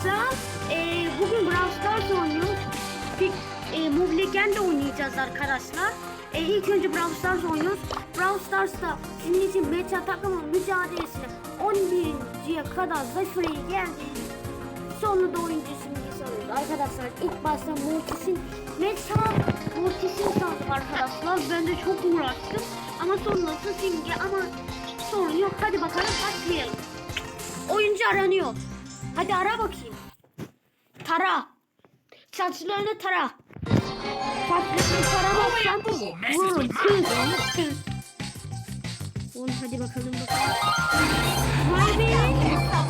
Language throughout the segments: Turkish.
arkadaşlar e, bugün Brawl Stars oynuyoruz. Bir e, Mobile Legend oynayacağız arkadaşlar. E, ilk önce Brawl Stars oynuyoruz. Brawl Stars'ta sizin için meta takımın mücadelesine 11.ye kadar zafereye geldiğimiz sonra da oyuncu simgesi alıyoruz. Arkadaşlar ilk başta Mortis'in meta Mortis'in sandım arkadaşlar. Ben de çok uğraştım. Ama sonrası simge ama sorun yok. Hadi bakalım başlayalım. Oyuncu aranıyor. Hadi ara bakayım. Tara. Saçlarını tara. Saçlarını taramazsan vururum. Kız. Kız. Oğlum hadi bakalım bakalım. Vay be.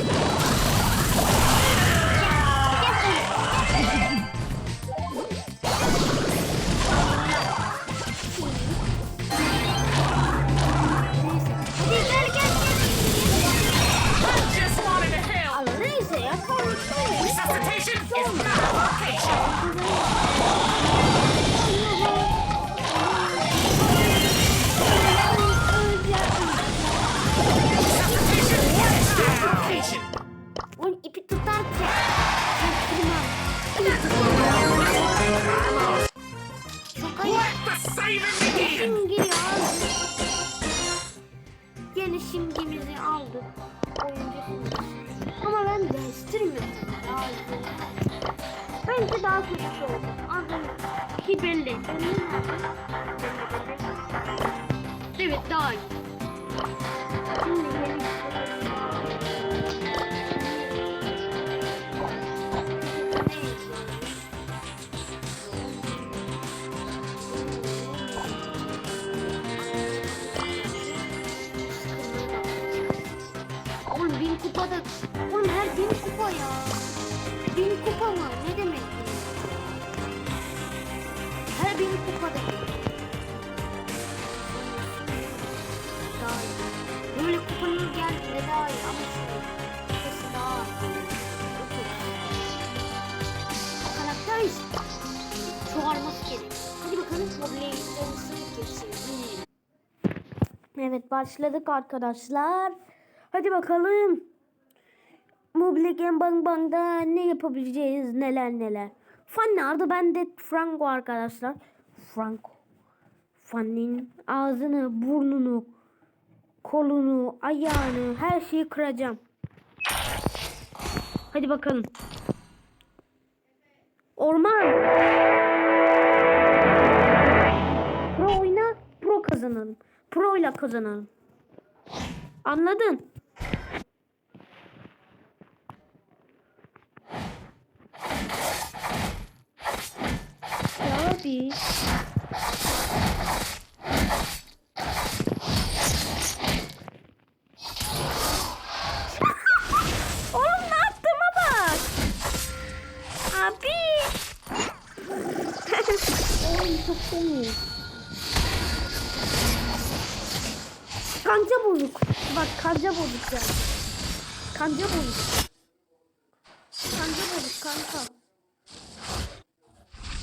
Bence daha kötü oldu. Adım ki belli. Evet daha iyi. Şimdi yeni Oğlum bin kupa da... Oğlum her bin kupa ya. Bin kupa mı? Her bin kupa demek. Daha iyi. Böyle kupanın geldiğinde daha iyi ama işte. Kupası daha az. Otuz. Karakter işte. Çoğalması gerek. Hadi bakalım geçsin. Evet başladık arkadaşlar. Hadi bakalım. Mobile Game Bang Bang'da ne yapabileceğiz neler neler. Fanny adı bende Franco arkadaşlar. Franco. Fanny'nin ağzını, burnunu, kolunu, ayağını her şeyi kıracağım. Hadi bakalım. Orman. Pro oyna, pro kazanalım. Pro ile kazanalım. Anladın? Ya abi. Oğlum ne yaptığıma bak. Abi. Oğlum çok komik. Kanca bozuk. Bak kanca bozuk yani. Kanca bozuk. Kanca bozuk kanka.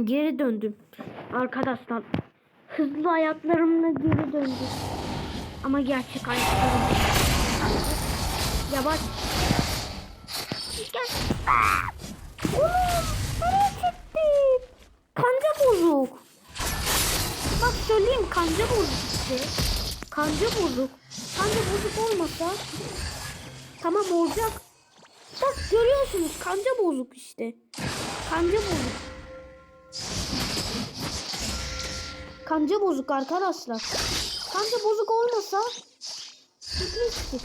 Geri döndüm. Arkadaşlar hızlı ayaklarımla geri döndüm. Ama gerçek ayaklarım. Yavaş. Gel. Oğlum? Kanca bozuk. Bak söyleyeyim kanca bozuk işte. Kanca bozuk. Kanca bozuk olmasa tamam olacak. Bak görüyorsunuz kanca bozuk işte. Kanca bozuk. Kanca bozuk arkadaşlar. Kanca bozuk olmasa gitmiştik.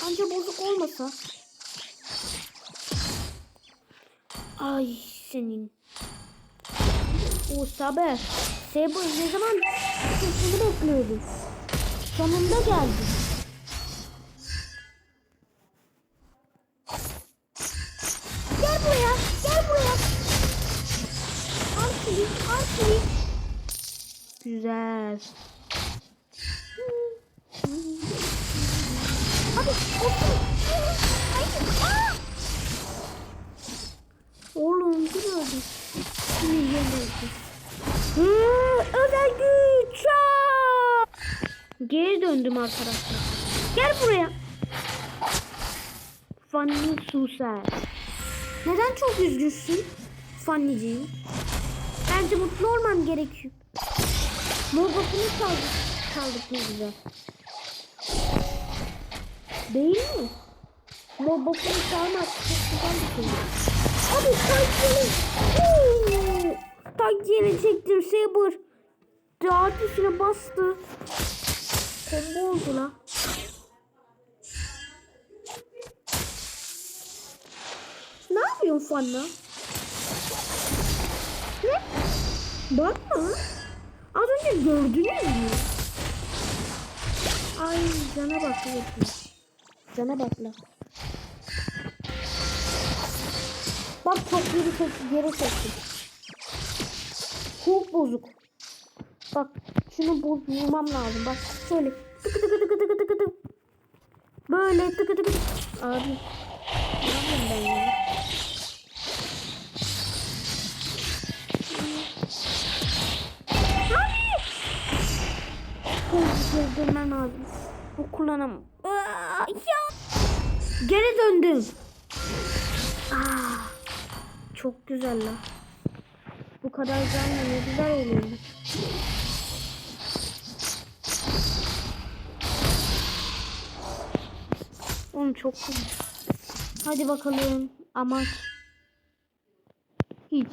Kanca bozuk olmasa. Ay senin. O Saber. Saber ne zaman sesini bekliyordum. Sonunda geldi. Güzel. Aa! Oğlum öldü? Kimi yemedi? Hı, özel güç. Geri döndüm arkadaşlar. Gel buraya. Fanny Suser. Neden çok üzgünsün? Fanny'ciğim. Bence mutlu olman gerekiyor. Morbasını çaldık. Çaldık ne güzel. Değil mi? Morbasını çalmak çok güzel bir şey. Hadi tank yeni. Oo! Tank yeni çektim Saber. Daha tuşuna bastı. Combo oldu la. Ne yapıyorsun Fanna? Ne? Bakma. Az önce gördünüz mü? Ay cana bak. Cana bak la. Bak çok geri çekti, geri çekti. Çok bozuk. Bak şunu boz vurmam lazım. Bak şöyle tıkı tıkı tıkı tıkı tıkı tıkı. Böyle tıkı tıkı tıkı. Abi ne yapayım ben ya? Dönmem lazım. Bu kullanamam. Ya. Geri döndüm. Aa, çok güzel lan. Bu kadar canlı ne güzel oluyor. Oğlum çok güzel. Hadi bakalım. Amaç. Hiç.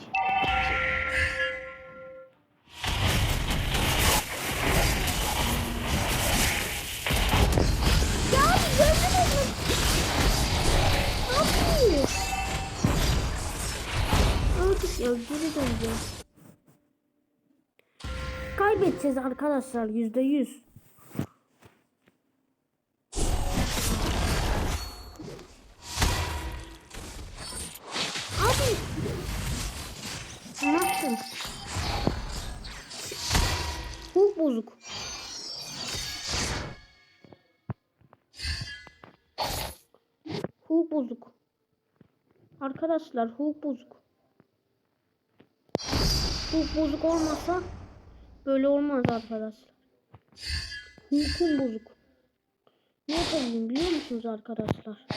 Ya geri döneceğiz. Kaybedeceğiz arkadaşlar yüzde yüz. Abi. Ne yaptın? Hulk bozuk. Hulk bozuk. Arkadaşlar Hulk bozuk. Hulk bozuk olmasa böyle olmaz arkadaşlar. Hulk'un bozuk. Ne yapabilirim biliyor musunuz arkadaşlar?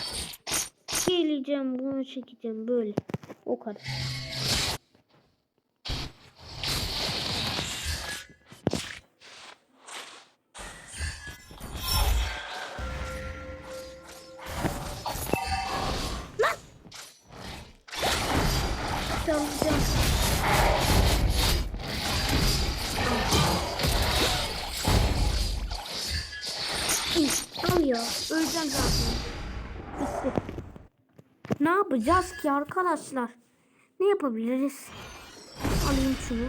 Geleceğim bunu çekeceğim böyle. O kadar. Ya. Öleceğim zaten. Bitti. Ne yapacağız ki arkadaşlar? Ne yapabiliriz? Alayım şunu.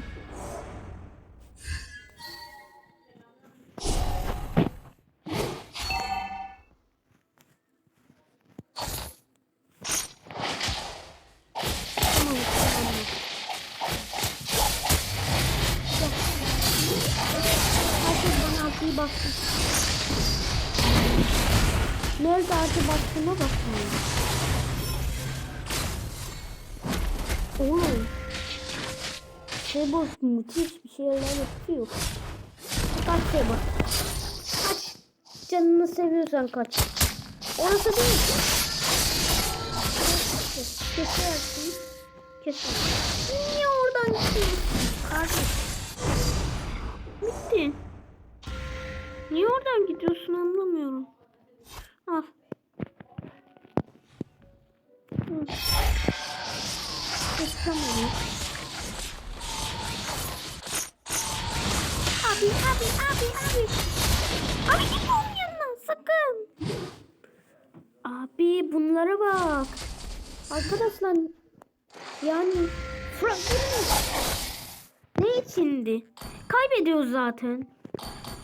Tamam, tamam. Gel. bastım. Nerede ağacı bastığıma bakmıyorum. Oğlum. Şey boş müthiş bir şeyler yapıyor. Kaç şey bak. Kaç. Canını seviyorsan kaç. Orası değil. Kesersin. Kesersin. Niye oradan gidiyorsun? Kardeş. Bitti. Kaybediyoruz zaten.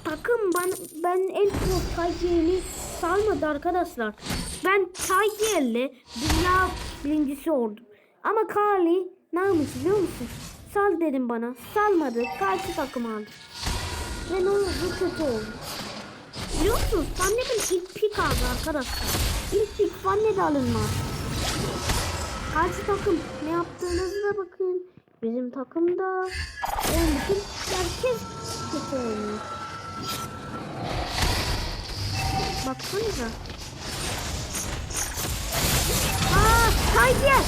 Takım ben ben en çok Tayyip'i salmadı arkadaşlar. Ben Tayyip'le dünya birincisi oldum. Ama Kali ne yapmış biliyor musun? Sal dedim bana. Salmadı. Karşı takım aldı. Ve ne oldu? Kötü oldu. Biliyor musunuz? Fanne'den ilk pik aldı arkadaşlar. İlk pik Fanne'de alınmaz. Karşı takım ne yaptığınızda bakın. Bizim takımda yani bütün herkes kötü oynuyor. Baksanıza. Aa, hayır.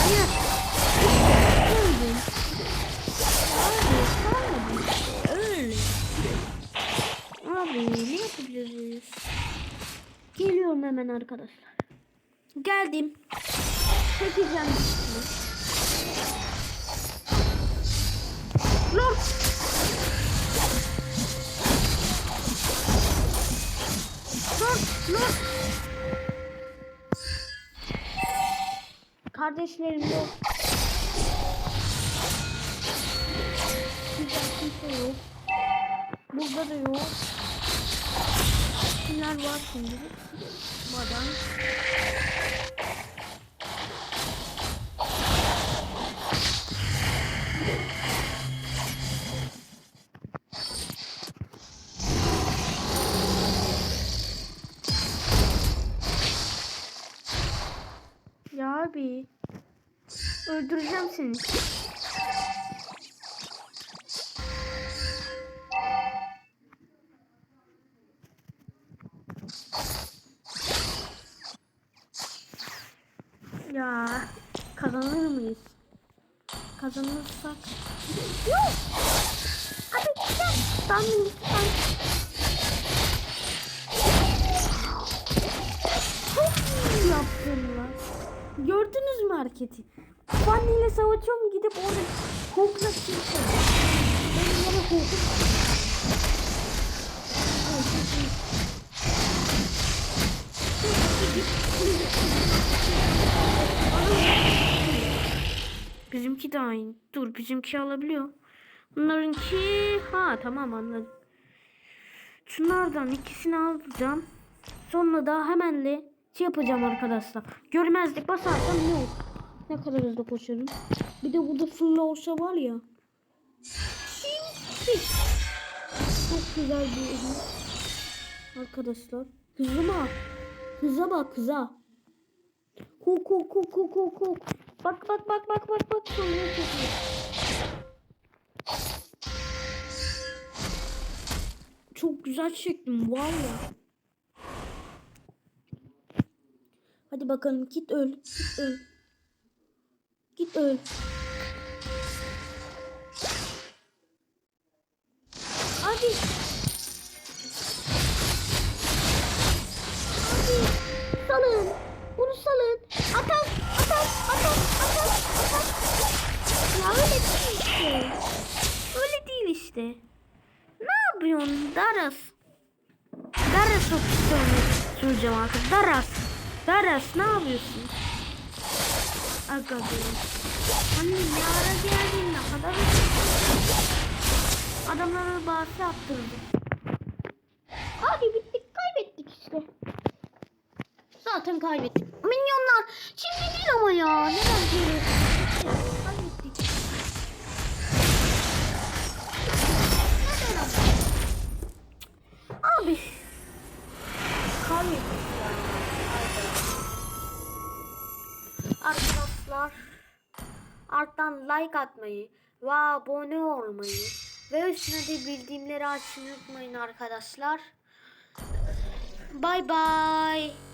Hayır. Öldüm. Hayır. Öyle. Abi ne yapabiliriz? Geliyorum hemen arkadaşlar. Geldim. Çekeceğim Lord. Lord, Lord. Kardeşlerim yok. Güzel kimse yok. Burada da yok. Kimler var şimdi? Badan. Öldüreceğim seni. Ya kazanır mıyız? Kazanırsak. Yok. Gel. Ben ben. Çok iyi yaptın lan. Gördünüz mü hareketi? Fanny ile savaşıyorum gidip orada kokla çıktı. Benim yana kokla. Bizimki de aynı. Dur bizimki alabiliyor. Bunlarınki ha tamam anladım. Şunlardan ikisini alacağım. Sonra da hemenle şey yapacağım arkadaşlar. Görmezlik basarsam ne olur? Ne kadar hızlı koşarım. Bir de burada fırla olsa var ya. Çok güzel bir ürün. Arkadaşlar. Hızlı bak. Hıza bak hıza. Kuk kuk kuk kuk kuk kuk. Bak bak bak bak bak bak. Sonra iyi. Çok güzel çektim var ya. Hadi bakalım git öl. Git öl. Git öl. Hadi. Hadi. Salın. Bunu salın. Atak. Atak. Atak. Atak. Atak. Ya öyle değil işte. Öyle değil işte. Ne yapıyorsun Daras? Daras çok soracağım artık. Daras. Daras ne yapıyorsun? Aga be. Anne ne ara geldin ne kadar Adamlara bahsi attırdı. Hadi bittik kaybettik işte. Zaten kaybettik. Minyonlar şimdi değil ama ya. Neden böyle? Like atmayı ve abone olmayı ve üstüne de bildirimleri açmayı unutmayın arkadaşlar. Bye bye.